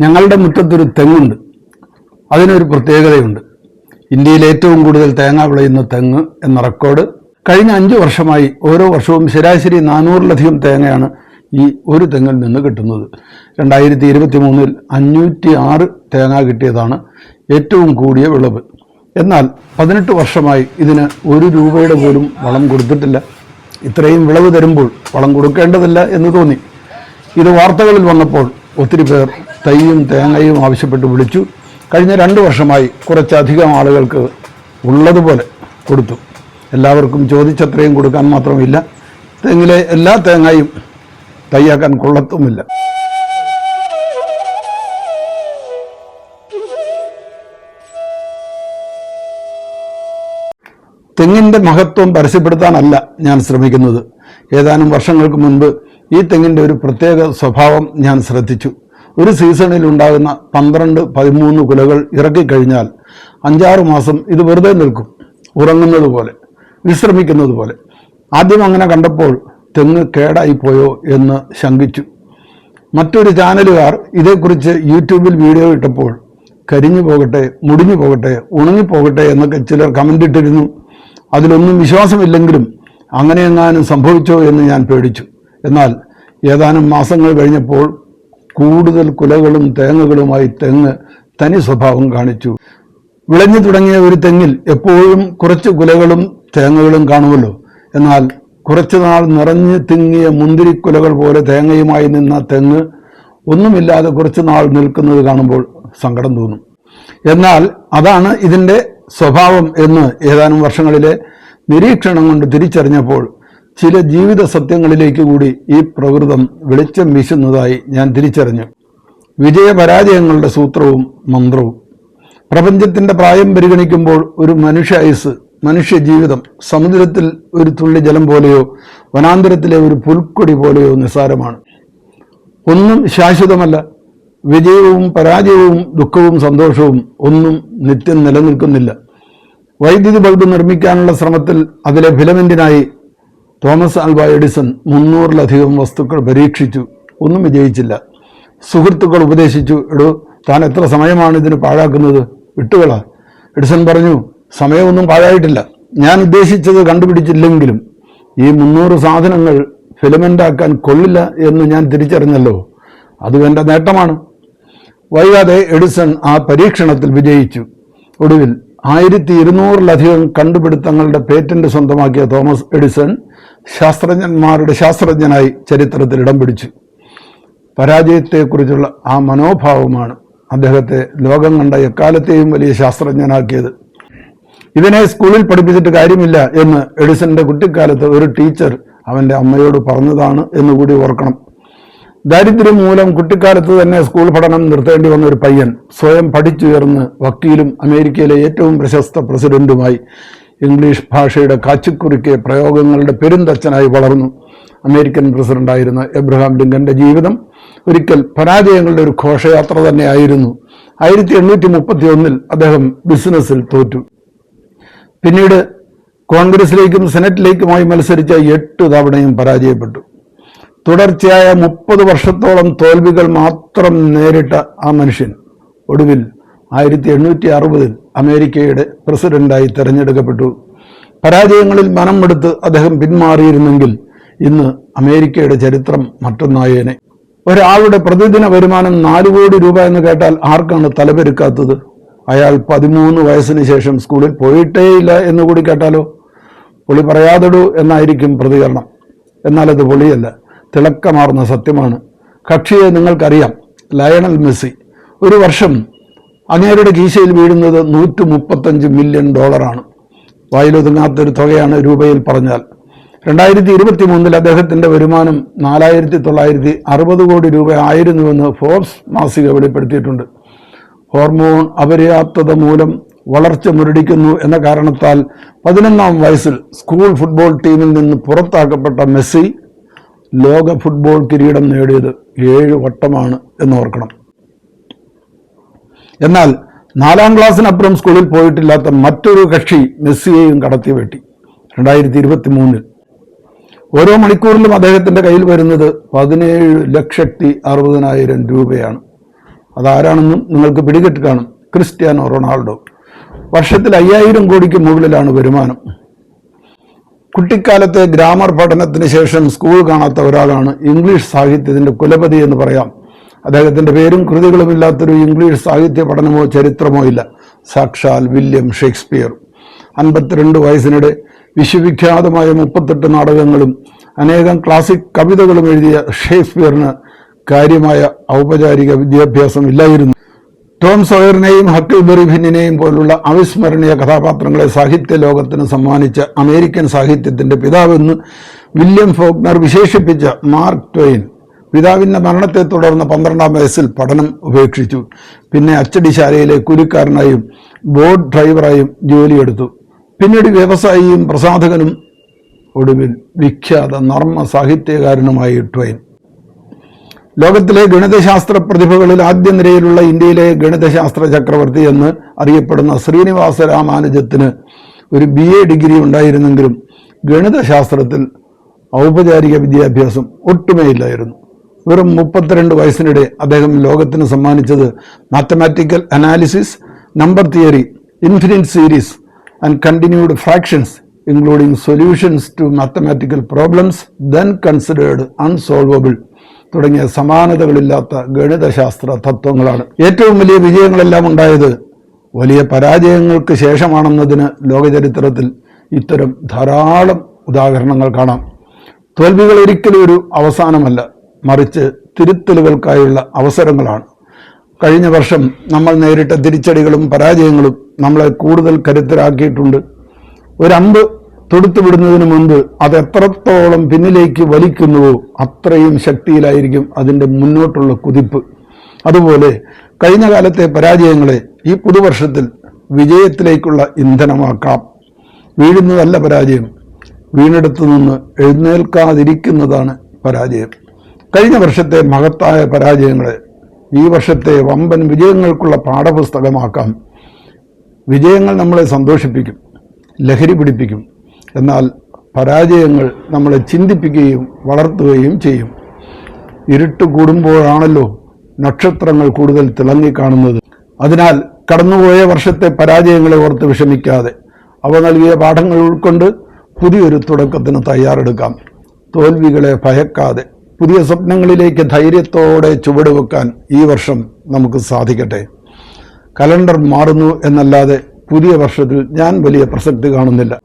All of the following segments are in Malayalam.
ഞങ്ങളുടെ മുറ്റത്തൊരു തെങ്ങുണ്ട്. അതിനൊരു പ്രത്യേകതയുണ്ട്. ഇന്ത്യയിൽ ഏറ്റവും കൂടുതൽ തേങ്ങ വിളയുന്ന തെങ്ങ് എന്ന റെക്കോർഡ് കഴിഞ്ഞ അഞ്ച് വർഷമായി ഓരോ വർഷവും ശരാശരി നാനൂറിലധികം തേങ്ങയാണ് ഈ ഒരു തെങ്ങിൽ നിന്ന് കിട്ടുന്നത്. രണ്ടായിരത്തി ഇരുപത്തി മൂന്നിൽ അഞ്ഞൂറ്റി ആറ് തേങ്ങ കിട്ടിയതാണ് ഏറ്റവും കൂടിയ വിളവ്. എന്നാൽ പതിനെട്ട് വർഷമായി ഇതിന് ഒരു രൂപയുടെ പോലും വളം കൊടുത്തിട്ടില്ല. ഇത്രയും വിളവ് തരുമ്പോൾ വളം കൊടുക്കേണ്ടതില്ല എന്ന് തോന്നി. ഇത് വാർത്തകളിൽ വന്നപ്പോൾ ഒത്തിരി പേർ തൈയും തേങ്ങയും ആവശ്യപ്പെട്ട് വിളിച്ചു. കഴിഞ്ഞ രണ്ട് വർഷമായി കുറച്ചധികം ആളുകൾക്ക് ഉള്ളതുപോലെ കൊടുത്തു. എല്ലാവർക്കും ചോദിച്ചത്രയും കൊടുക്കാൻ മാത്രമില്ല. തെങ്ങിലെ എല്ലാ തേങ്ങയും തയ്യാക്കാൻ കൊള്ളത്തുമില്ല. തെങ്ങിന്റെ മഹത്വം പരസ്യപ്പെടുത്താനല്ല ഞാൻ ശ്രമിക്കുന്നത്. ഏതാനും വർഷങ്ങൾക്ക് മുൻപ് ഈ തെങ്ങിന്റെ ഒരു പ്രത്യേക സ്വഭാവം ഞാൻ ശ്രദ്ധിച്ചു. ഒരു സീസണിൽ ഉണ്ടാകുന്ന പന്ത്രണ്ട് പതിമൂന്ന് കുലകൾ ഇറക്കിക്കഴിഞ്ഞാൽ അഞ്ചാറ് മാസം ഇത് വെറുതെ നിൽക്കും ഉറങ്ങുന്നത് പോലെ വിശ്രമിക്കുന്നത് പോലെ. ആദ്യം അങ്ങനെ കണ്ടപ്പോൾ തെങ്ങ് കേടായിപ്പോയോ എന്ന് ശങ്കിച്ചു. മറ്റൊരു ചാനലുകാർ ഇതേക്കുറിച്ച് യൂട്യൂബിൽ വീഡിയോ ഇട്ടപ്പോൾ കരിഞ്ഞു പോകട്ടെ മുടിഞ്ഞു പോകട്ടെ ഉണങ്ങിപ്പോകട്ടെ എന്നൊക്കെ ചിലർ കമന്റ് ഇട്ടിരുന്നു. അതിലൊന്നും വിശ്വാസമില്ലെങ്കിലും അങ്ങനെയെങ്ങാനും സംഭവിച്ചോ എന്ന് ഞാൻ പേടിച്ചു. എന്നാൽ ഏതാനും മാസങ്ങൾ കഴിഞ്ഞപ്പോൾ കൂടുതൽ കുലകളും തേങ്ങകളുമായി തെങ്ങ് തനി സ്വഭാവം കാണിച്ചു. വിളഞ്ഞു തുടങ്ങിയ ഒരു തെങ്ങിൽ എപ്പോഴും കുറച്ച് കുലകളും തേങ്ങകളും കാണുമല്ലോ. എന്നാൽ കുറച്ചു നാൾ നിറഞ്ഞു തിങ്ങിയ മുന്തിരിക്കുലകൾ പോലെ തേങ്ങയുമായി നിന്ന തെങ്ങ് ഒന്നുമില്ലാതെ കുറച്ചു നാൾ നിൽക്കുന്നത് കാണുമ്പോൾ സങ്കടം തോന്നും. എന്നാൽ അതാണ് ഇതിന്റെ സ്വഭാവം എന്ന് ഏതാനും വർഷങ്ങളിലെ നിരീക്ഷണം കൊണ്ട് തിരിച്ചറിഞ്ഞപ്പോൾ ചില ജീവിത സത്യങ്ങളിലേക്ക് കൂടി ഈ പ്രകൃതം വെളിച്ചം വീശുന്നതായി ഞാൻ തിരിച്ചറിഞ്ഞു. വിജയപരാജയങ്ങളുടെ സൂത്രവും മന്ത്രവും. പ്രപഞ്ചത്തിന്റെ പ്രായം പരിഗണിക്കുമ്പോൾ ഒരു മനുഷ്യ ആയുസ് മനുഷ്യ ജീവിതം സമുദ്രത്തിൽ ഒരു തുള്ളി ജലം പോലെയോ വനാന്തരത്തിലെ ഒരു പുൽക്കൊടി പോലെയോ നിസ്സാരമാണ്. ഒന്നും ശാശ്വതമല്ല. വിജയവും പരാജയവും ദുഃഖവും സന്തോഷവും ഒന്നും നിത്യം നിലനിൽക്കുന്നില്ല. വൈദ്യുതി ബൾബ് നിർമ്മിക്കാനുള്ള ശ്രമത്തിൽ അതിലെ ഫിലമെന്റിനായി തോമസ് ആൽവ എഡിസൺ മുന്നൂറിലധികം വസ്തുക്കൾ പരീക്ഷിച്ചു. ഒന്നും വിജയിച്ചില്ല. സുഹൃത്തുക്കൾ ഉപദേശിച്ചു എടോ താൻ എത്ര സമയമാണ് ഇതിന് പാഴാക്കുന്നത്? വിട്ടുകള. എഡിസൺ പറഞ്ഞു സമയമൊന്നും പാഴായിട്ടില്ല. ഞാൻ ഉദ്ദേശിച്ചത് കണ്ടുപിടിച്ചില്ലെങ്കിലും ഈ മുന്നൂറ് സാധനങ്ങൾ ഫിലമെന്റാക്കാൻ കൊള്ളില്ല എന്ന് ഞാൻ തിരിച്ചറിഞ്ഞല്ലോ. അതും എന്റെ നേട്ടമാണ്. വൈകാതെ എഡിസൺ ആ പരീക്ഷണത്തിൽ വിജയിച്ചു. ഒടുവിൽ ആയിരത്തി ഇരുന്നൂറിലധികം കണ്ടുപിടുത്തങ്ങളുടെ പേറ്റന്റ് സ്വന്തമാക്കിയ തോമസ് എഡിസൺ ശാസ്ത്രജ്ഞന്മാരുടെ ശാസ്ത്രജ്ഞനായി ചരിത്രത്തിൽ ഇടം പിടിച്ചു. പരാജയത്തെക്കുറിച്ചുള്ള ആ മനോഭാവമാണ് അദ്ദേഹത്തെ ലോകം കണ്ട എക്കാലത്തെയും വലിയ ശാസ്ത്രജ്ഞനാക്കിയത്. ഇതിനെ സ്കൂളിൽ പഠിപ്പിച്ചിട്ട് കാര്യമില്ല എന്ന് എഡിസന്റെ കുട്ടിക്കാലത്ത് ഒരു ടീച്ചർ അവന്റെ അമ്മയോട് പറഞ്ഞതാണ് എന്നുകൂടി ഓർക്കണം. ദാരിദ്ര്യം മൂലം കുട്ടിക്കാലത്ത് തന്നെ സ്കൂൾ പഠനം നിർത്തേണ്ടി വന്ന ഒരു പയ്യൻ സ്വയം പഠിച്ചുയർന്ന് വക്കീലും അമേരിക്കയിലെ ഏറ്റവും പ്രശസ്ത പ്രസിഡന്റുമായി ഇംഗ്ലീഷ് ഭാഷയുടെ കാച്ചിക്കുറിക്ക് പ്രയോഗങ്ങളുടെ പെരുന്തച്ഛനായി വളർന്നു. അമേരിക്കൻ പ്രസിഡന്റായിരുന്ന എബ്രഹാം ലിങ്കന്റെ ജീവിതം ഒരിക്കൽ പരാജയങ്ങളുടെ ഒരു ഘോഷയാത്ര തന്നെയായിരുന്നു. ആയിരത്തി എണ്ണൂറ്റി മുപ്പത്തി ഒന്നിൽ അദ്ദേഹം ബിസിനസ്സിൽ തോറ്റു. പിന്നീട് കോൺഗ്രസിലേക്കും സെനറ്റിലേക്കുമായി മത്സരിച്ച എട്ട് തവണയും പരാജയപ്പെട്ടു. തുടർച്ചയായ മുപ്പത് വർഷത്തോളം തോൽവികൾ മാത്രം നേരിട്ട ആ മനുഷ്യൻ. ഒടുവിൽ ആയിരത്തി എണ്ണൂറ്റി അറുപതിൽ അമേരിക്കയുടെ പ്രസിഡന്റായി തെരഞ്ഞെടുക്കപ്പെട്ടു. പരാജയങ്ങളിൽ മനം എടുത്ത് അദ്ദേഹം പിന്മാറിയിരുന്നെങ്കിൽ ഇന്ന് അമേരിക്കയുടെ ചരിത്രം മറ്റൊന്നായേനെ. ഒരാളുടെ പ്രതിദിന വരുമാനം നാല് കോടി രൂപ എന്ന് കേട്ടാൽ ആർക്കാണ് തലപെരുക്കാത്തത്? അയാൾ പതിമൂന്ന് വയസ്സിന് ശേഷം സ്കൂളിൽ പോയിട്ടേയില്ല എന്ന് കൂടി കേട്ടാലോ? പൊളി പറയാതെടൂ എന്നായിരിക്കും പ്രതികരണം. എന്നാൽ അത് പൊളിയല്ല തിളക്കമാർന്ന സത്യമാണ്. കക്ഷിയെ നിങ്ങൾക്കറിയാം ലയണൽ മെസ്സി. ഒരു വർഷം അങ്ങേരുടെ കീശയിൽ വീഴുന്നത് നൂറ്റി മുപ്പത്തഞ്ച് മില്യൺ ഡോളറാണ് വായിലൊതുങ്ങാത്തൊരു തുകയാണ് രൂപയിൽ പറഞ്ഞാൽ. രണ്ടായിരത്തി ഇരുപത്തി മൂന്നിൽ അദ്ദേഹത്തിന്റെ വരുമാനം നാലായിരത്തി തൊള്ളായിരത്തി അറുപത് കോടി രൂപ ആയിരുന്നുവെന്ന് ഫോർബ്സ് മാസിക വെളിപ്പെടുത്തിയിട്ടുണ്ട്. ഹോർമോൺ അപര്യാപ്തത മൂലം വളർച്ച മുരടിക്കുന്നു എന്ന കാരണത്താൽ പതിനൊന്നാം വയസ്സിൽ സ്കൂൾ ഫുട്ബോൾ ടീമിൽ നിന്ന് പുറത്താക്കപ്പെട്ട മെസ്സി ലോക ഫുട്ബോൾ കിരീടം നേടിയത് ഏഴ് വട്ടമാണ് എന്നോർക്കണം എന്നാൽ നാലാം ക്ലാസ്സിനപ്പുറം സ്കൂളിൽ പോയിട്ടില്ലാത്ത മറ്റൊരു കക്ഷി മെസ്സിയെയും കടത്തി വെട്ടി. രണ്ടായിരത്തി ഇരുപത്തി മൂന്നിൽ ഓരോ മണിക്കൂറിലും അദ്ദേഹത്തിന്റെ കയ്യിൽ വരുന്നത് പതിനേഴ് ലക്ഷത്തി അറുപതിനായിരം രൂപയാണ്. അതാരാണെന്നും നിങ്ങൾക്ക് പിടികെട്ട് കാണും. Cristiano Ronaldo. വർഷത്തിൽ അയ്യായിരം കോടിക്ക് മുകളിലാണ് വരുമാനം. കുട്ടിക്കാലത്തെ ഗ്രാമർ പഠനത്തിന് ശേഷം സ്കൂൾ കാണാത്ത ഒരാളാണ് ഇംഗ്ലീഷ് സാഹിത്യത്തിന്റെ കുലപതി എന്ന് പറയാം. അദ്ദേഹത്തിന്റെ പേരും കൃതികളും ഇല്ലാത്തൊരു ഇംഗ്ലീഷ് സാഹിത്യ പഠനമോ ചരിത്രമോ ഇല്ല. സാക്ഷാൽ വില്യം ഷേക്സ്പിയർ. അൻപത്തിരണ്ട് വയസ്സിനിടെ വിശ്വവിഖ്യാതമായ മുപ്പത്തെട്ട് നാടകങ്ങളും അനേകം ക്ലാസിക് കവിതകളും എഴുതിയ ഷേക്സ്പിയറിന് കാര്യമായ ഔപചാരിക വിദ്യാഭ്യാസം ഇല്ലായിരുന്നു. ടോം സോയറിനെയും ഹക്കിൾബെറി ഭിന്നിനെയും പോലുള്ള അവിസ്മരണീയ കഥാപാത്രങ്ങളെ സാഹിത്യ ലോകത്തിന് സമ്മാനിച്ച അമേരിക്കൻ സാഹിത്യത്തിന്റെ പിതാവെന്ന് വില്യം ഫോക്നർ വിശേഷിപ്പിച്ച മാർക്ക് ട്വെയിൻ പിതാവിന്റെ മരണത്തെ തുടർന്ന് പന്ത്രണ്ടാം വയസ്സിൽ പഠനം ഉപേക്ഷിച്ചു. പിന്നെ അച്ചടിശാലയിലെ കുലിക്കാരനായും ബോട്ട് ഡ്രൈവറായും ജോലിയെടുത്തു. പിന്നീട് വ്യവസായിയും പ്രസാധകനും ഒടുവിൽ വിഖ്യാത നർമ്മ സാഹിത്യകാരനുമായി ട്വൈൻ ലോകത്തിലെ ഗണിതശാസ്ത്ര പ്രതിഭകളിൽ ആദ്യ നിരയിലുള്ള ഇന്ത്യയിലെ ഗണിതശാസ്ത്ര ചക്രവർത്തി എന്ന് അറിയപ്പെടുന്ന ശ്രീനിവാസ രാമാനുജത്തിന് ഒരു ബി എ ഡിഗ്രി ഉണ്ടായിരുന്നെങ്കിലും ഗണിതശാസ്ത്രത്തിൽ ഔപചാരിക വിദ്യാഭ്യാസം ഒട്ടുമേയില്ലായിരുന്നു. വെറും മുപ്പത്തിരണ്ട് വയസ്സിനിടെ അദ്ദേഹം ലോകത്തിന് സമ്മാനിച്ചത് mathematical analysis number theory infinite series and continued fractions including solutions to mathematical problems then considered unsolvable തുടങ്ങിയ സമാനതകളില്ലാത്ത ഗണിതശാസ്ത്ര തത്വങ്ങളാണ്. ഏറ്റവും വലിയ വിജയങ്ങളെല്ലാം ഉണ്ടായത് വലിയ പരാജയങ്ങൾക്ക് ശേഷമാണെന്നതിന് ലോകചരിത്രത്തിൽ ഇത്തരം ധാരാളം ഉദാഹരണങ്ങൾ കാണാം. തോൽവികൾ ഒരിക്കലും ഒരു അവസാനമല്ല. മറിച്ച് തിരുത്തലുകൾക്കായുള്ള അവസരങ്ങളാണ്. കഴിഞ്ഞ വർഷം നമ്മൾ നേരിട്ട തിരിച്ചടികളും പരാജയങ്ങളും നമ്മളെ കൂടുതൽ കരുത്തരാക്കിയിട്ടുണ്ട്. ഒരമ്പ് തൊടുത്തുവിടുന്നതിന് മുൻപ് അത് എത്രത്തോളം പിന്നിലേക്ക് വലിക്കുന്നുവോ അത്രയും ശക്തിയിലായിരിക്കും അതിന്റെ മുന്നോട്ടുള്ള കുതിപ്പ്. അതുപോലെ കഴിഞ്ഞ കാലത്തെ പരാജയങ്ങളെ ഈ പുതുവർഷത്തിൽ വിജയത്തിലേക്കുള്ള ഇന്ധനമാക്കാം. വീഴുന്നതല്ല പരാജയം. വീണെടുത്തു നിന്ന് എഴുന്നേൽക്കാതിരിക്കുന്നതാണ് പരാജയം. കഴിഞ്ഞ വർഷത്തെ മഹത്തായ പരാജയങ്ങളെ ഈ വർഷത്തെ വമ്പൻ വിജയങ്ങൾക്കുള്ള പാഠപുസ്തകമാക്കാം. വിജയങ്ങൾ നമ്മളെ സന്തോഷിപ്പിക്കും ലഹരി പിടിപ്പിക്കും. എന്നാൽ പരാജയങ്ങൾ നമ്മളെ ചിന്തിപ്പിക്കുകയും വളർത്തുകയും ചെയ്യും. ഇരുട്ട് കൂടുമ്പോഴാണല്ലോ നക്ഷത്രങ്ങൾ കൂടുതൽ തിളങ്ങിക്കാണുന്നത്. അതിനാൽ കടന്നുപോയ വർഷത്തെ പരാജയങ്ങളെ ഓർത്ത് വിഷമിക്കാതെ അവ നൽകിയ പാഠങ്ങൾ ഉൾക്കൊണ്ട് പുതിയൊരു തുടക്കത്തിന് തയ്യാറെടുക്കാം. തോൽവികളെ ഭയക്കാതെ പുതിയ സ്വപ്നങ്ങളിലേക്ക് ധൈര്യത്തോടെ ചുവടുവെക്കാൻ ഈ വർഷം നമുക്ക് സാധിക്കട്ടെ. കലണ്ടർ മാറുന്നു എന്നല്ലാതെ പുതിയ വർഷത്തിൽ ഞാൻ വലിയ പ്രസക്തി കാണുന്നില്ല.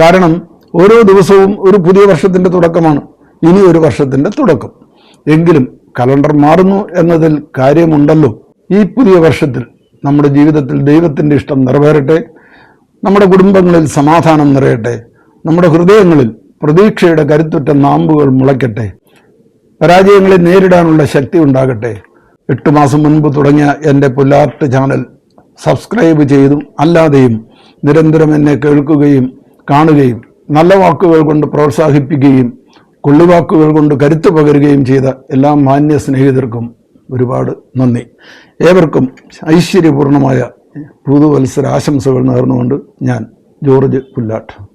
കാരണം ഓരോ ദിവസവും ഒരു പുതിയ വർഷത്തിന്റെ തുടക്കമാണ്. ഇനി ഒരു വർഷത്തിന്റെ തുടക്കം. എങ്കിലും കലണ്ടർ മാറുന്നു എന്നതിൽ കാര്യമുണ്ടല്ലോ. ഈ പുതിയ വർഷത്തിൽ നമ്മുടെ ജീവിതത്തിൽ ദൈവത്തിന്റെ ഇഷ്ടം നിറവേറട്ടെ. നമ്മുടെ കുടുംബങ്ങളിൽ സമാധാനം നിറയട്ടെ. നമ്മുടെ ഹൃദയങ്ങളിൽ പ്രതീക്ഷയുടെ കരുത്തുറ്റ നാമ്പുകൾ മുളയ്ക്കട്ടെ. പരാജയങ്ങളെ നേരിടാനുള്ള ശക്തി ഉണ്ടാകട്ടെ. എട്ട് മാസം മുൻപ് തുടങ്ങിയ എന്റെ പുല്ലാർട്ട് ചാനൽ സബ്സ്ക്രൈബ് ചെയ്തും അല്ലാതെയും നിരന്തരം എന്നെ കേൾക്കുകയും കാണുകയും നല്ല വാക്കുകൾ കൊണ്ട് പ്രോത്സാഹിപ്പിക്കുകയും കൊള്ളുവാക്കുകൾ കൊണ്ട് കരുത്തു പകരുകയും ചെയ്ത എല്ലാ മാന്യ സ്നേഹിതർക്കും ഒരുപാട് നന്ദി. ഏവർക്കും ഐശ്വര്യപൂർണമായ പുതുവത്സര ആശംസകൾ നേർന്നുകൊണ്ട് ഞാൻ ജോർജ് പുല്ലാട്ട്.